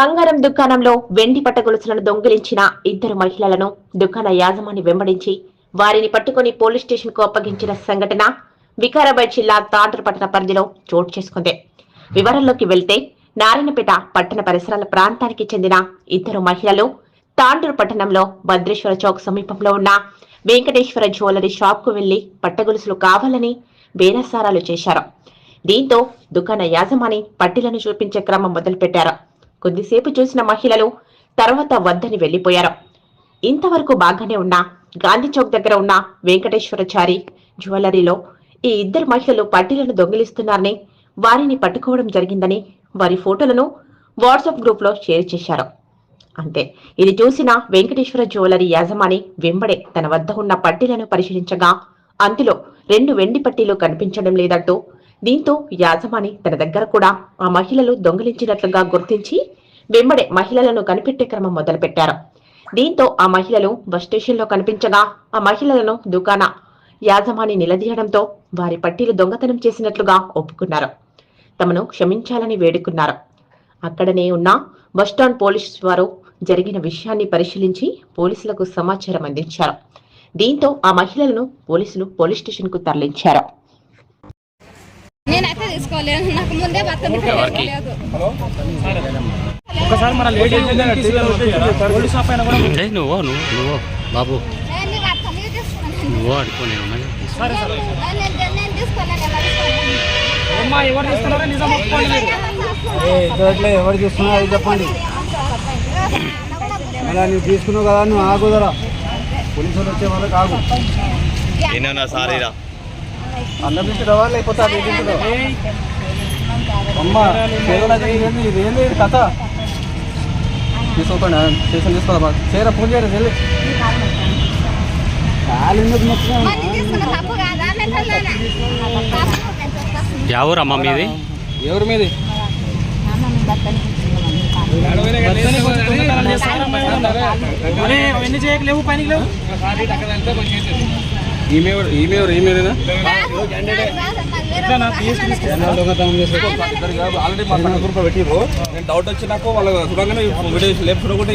బంగారం దుకాణంలో వెండి పట్ట గొలుసులను దొంగిలించిన ఇద్దరు మహిళలను దుకాణ యాజమాని వెంబడించి వారిని పట్టుకుని పోలీస్ స్టేషన్కు అప్పగించిన సంఘటన వికారాబాద్ జిల్లా తాండ్ర పట్టణ పరిధిలో చోటు చేసుకుంది. వివరాల్లోకి వెళ్తే నారాయణపేట పట్టణ పరిసరాల ప్రాంతానికి చెందిన ఇద్దరు మహిళలు తాండూరు పట్టణంలో భద్రేశ్వర చౌక్ సమీపంలో ఉన్న వెంకటేశ్వర జ్యువెలరీ షాప్కు వెళ్ళి పట్టగొలుసులు కావాలని బేరసారాలు చేశారు. దీంతో దుకాణ యాజమాని పట్టీలను చూపించే క్రమం మొదలుపెట్టారు. కొద్దిసేపు చూసిన మహిళలు తర్వాత వద్దని వెళ్ళిపోయారు ఇంతవరకు బాగానే ఉన్న గాంధీ చౌక్ దగ్గర ఉన్న వెంకటేశ్వరచారి జ్యువెలరీలో ఈ ఇద్దరు మహిళలు పట్టీలను దొంగిలిస్తున్నారని వారిని పట్టుకోవడం జరిగిందని వారి ఫోటోలను వాట్సాప్ గ్రూప్లో షేర్ చేశారు. అంతే ఇది చూసిన వెంకటేశ్వర జ్యువెలరీ యాజమాని వెంబడే తన వద్ద ఉన్న పట్టీలను పరిశీలించగా అందులో రెండు వెండి పట్టీలు కనిపించడం లేదంటూ దీంతో యాజమాని తన దగ్గర కూడా ఆ మహిళలు దొంగిలించినట్లుగా గుర్తించి వెంబడే మహిళలను కనిపెట్టే క్రమం మొదలుపెట్టారు. దీంతో ఆ మహిళలు బస్ స్టేషన్లో కనిపించగా ఆ మహిళలను దుకాణ యాజమాని నిలదీయడంతో వారి పట్టీలు దొంగతనం చేసినట్లుగా ఒప్పుకున్నారు. తమను క్షమించాలని వేడుకున్నారు. అక్కడనే ఉన్న బస్టాండ్ పోలీసు వారు జరిగిన విషయాన్ని పరిశీలించి పోలీసులకు సమాచారం అందించారు. దీంతో ఆ మహిళలను పోలీసులు పోలీస్ స్టేషన్కు తరలించారు. నేనైతే తీసుకోలేదు. నాకు ముందే ఒకసారి మన లేడీస్ పోలీస్ షాప్ అయినా కూడా నువ్వు నువ్వు నువ్వు బాబు. నువ్వు అడుకో నేను ఉన్నాను. సరే సరే. నేను నేను తీసుకోలేదు ఎవరు ఎవరు నిజం ఒప్పుకోండి అది చెప్పండి. అలా నువ్వు తీసుకున్నావు కదా నువ్వు ఆగుదరా పోలీసులు వచ్చే వాళ్ళకి ఆగు. అన్నం నుంచి రావాలి లేకపోతే అమ్మ కేరళ ఏంది? ఇది ఏంది? ఇది కథ. తీసుకున్న తప్పు కాదా? నేను వెళ్ళానా? యా ఊరు అమ్మ మీది? ఎవరి మీది? వాళ్ళు? అవన్నీ చేయక లేవు పనికి లేవు. ఈమె ఎవరు ఈమె ఈమెనా ఆల్రెడీ మా పెట్టిరు నేను డౌట్ వచ్చి నాకు వాళ్ళ చూడగానే వీడియో లేపు చూడకుండా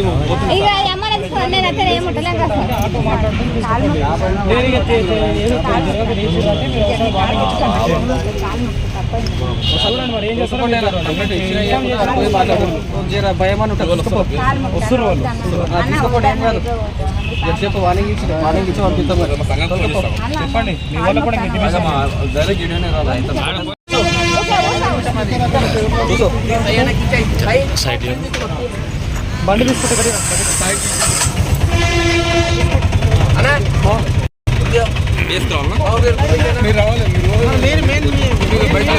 భయం అని ఉంటుంది వాళ్ళు తీసుకోపోతే ఎంతసేపు వార్నింగ్ ఇచ్చి వార్నింగ్ ఇచ్చి పంపిస్తాం చెప్పండి మీ వల్ల కూడా డైరెక్ట్ వీడియోనే రాదు బండి తీసుకుంటే మీరు రావాలి మీరు మీరు మెయిన్ మీరు బయట